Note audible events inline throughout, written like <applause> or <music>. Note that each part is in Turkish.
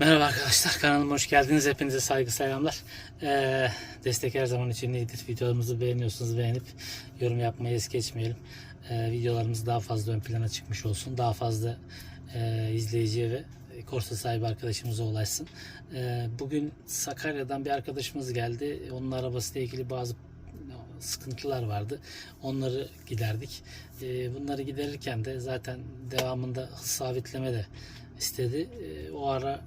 Merhaba arkadaşlar kanalıma hoş geldiniz. Hepinize saygı selamlar. Ee, destek her zaman için iyidir. Videolarımızı beğeniyorsunuz beğenip yorum yapmayı es geçmeyelim. Ee, videolarımız daha fazla ön plana çıkmış olsun. Daha fazla e, izleyiciye ve korsa sahibi arkadaşımıza ulaşsın. Ee, bugün Sakarya'dan bir arkadaşımız geldi. Onun arabasıyla ilgili bazı sıkıntılar vardı. Onları giderdik. Ee, bunları giderirken de zaten devamında sabitleme de istedi. Ee, o ara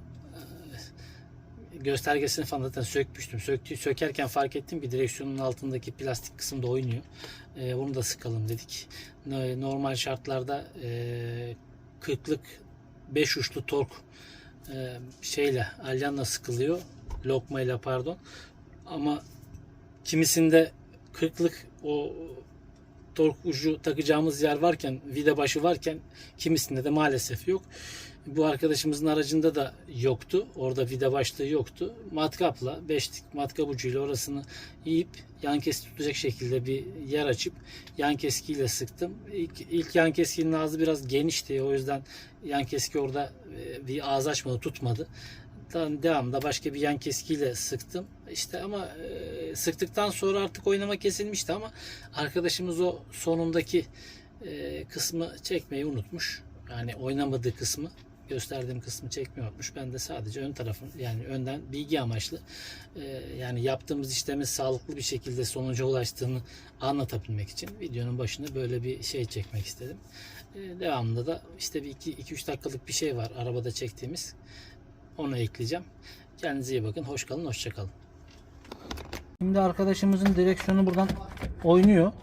göstergesini falan zaten sökmüştüm. Söktü, sökerken fark ettim ki direksiyonun altındaki plastik kısımda oynuyor. Ee, bunu da sıkalım dedik. No- Normal şartlarda e, 40'lık 5 uçlu tork e, şeyle alyanla sıkılıyor. Lokmayla pardon. Ama kimisinde 40'lık o tork ucu takacağımız yer varken, vida başı varken kimisinde de maalesef yok. Bu arkadaşımızın aracında da yoktu. Orada vida başlığı yoktu. Matkapla, beşlik matkap ucuyla orasını yiyip yan keski tutacak şekilde bir yer açıp yan keskiyle sıktım. İlk, ilk yan keskinin ağzı biraz genişti. O yüzden yan keski orada e, bir ağız açmadı, tutmadı. Devamında başka bir yan keskiyle sıktım. İşte ama e, sıktıktan sonra artık oynama kesilmişti ama arkadaşımız o sonundaki e, kısmı çekmeyi unutmuş. Yani oynamadığı kısmı gösterdiğim kısmı çekmeyi unutmuş. Ben de sadece ön tarafın yani önden bilgi amaçlı e, yani yaptığımız işlemin sağlıklı bir şekilde sonuca ulaştığını anlatabilmek için videonun başına böyle bir şey çekmek istedim. E, devamında da işte bir 2-3 dakikalık bir şey var arabada çektiğimiz. Onu ekleyeceğim. Kendinize iyi bakın. Hoş kalın. Hoşça kalın. Şimdi arkadaşımızın direksiyonu buradan oynuyor.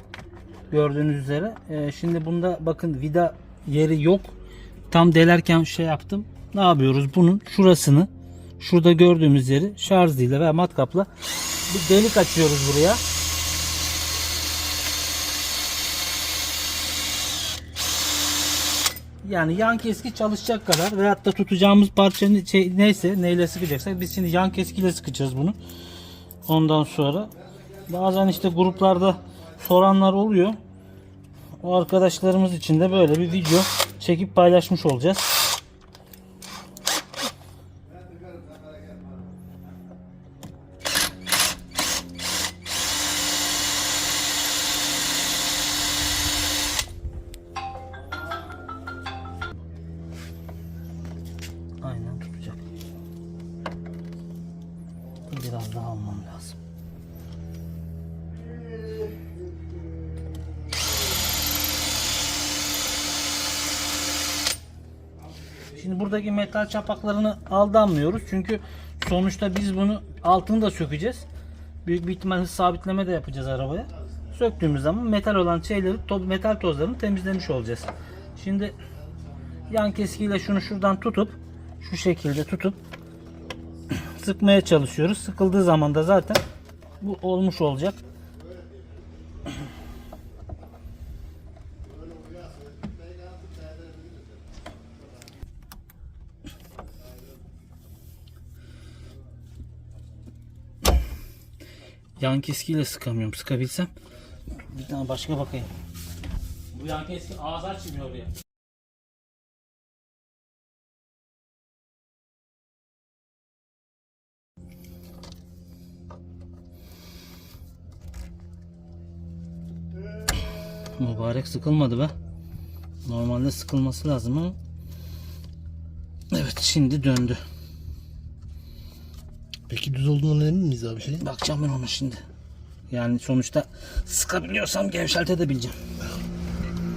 Gördüğünüz üzere. Ee, şimdi bunda bakın vida yeri yok. Tam delerken şey yaptım. Ne yapıyoruz? Bunun şurasını şurada gördüğümüz yeri şarj ziliyle veya matkapla bir delik açıyoruz buraya. Yani yan keski çalışacak kadar veyahut da tutacağımız parçanın şey, neyse neyle sıkacaksak biz şimdi yan keskiyle sıkacağız bunu. Ondan sonra bazen işte gruplarda soranlar oluyor. O arkadaşlarımız için de böyle bir video çekip paylaşmış olacağız. Şimdi buradaki metal çapaklarını aldanmıyoruz. Çünkü sonuçta biz bunu altını da sökeceğiz. Büyük bir ihtimal sabitleme de yapacağız arabaya. Söktüğümüz zaman metal olan şeyleri, metal tozlarını temizlemiş olacağız. Şimdi yan keskiyle şunu şuradan tutup şu şekilde tutup <clears throat> sıkmaya çalışıyoruz. Sıkıldığı zaman da zaten bu olmuş olacak. Yan keskiyle sıkamıyorum. Sıkabilsem bir tane başka bakayım. Bu yan keski ağız açmıyor oraya. Mübarek sıkılmadı be. Normalde sıkılması lazım ama. Evet şimdi döndü. Peki düz olduğundan emin miyiz abi şey? Bakacağım ben ona şimdi. Yani sonuçta sıkabiliyorsam gevşeltebileceğim.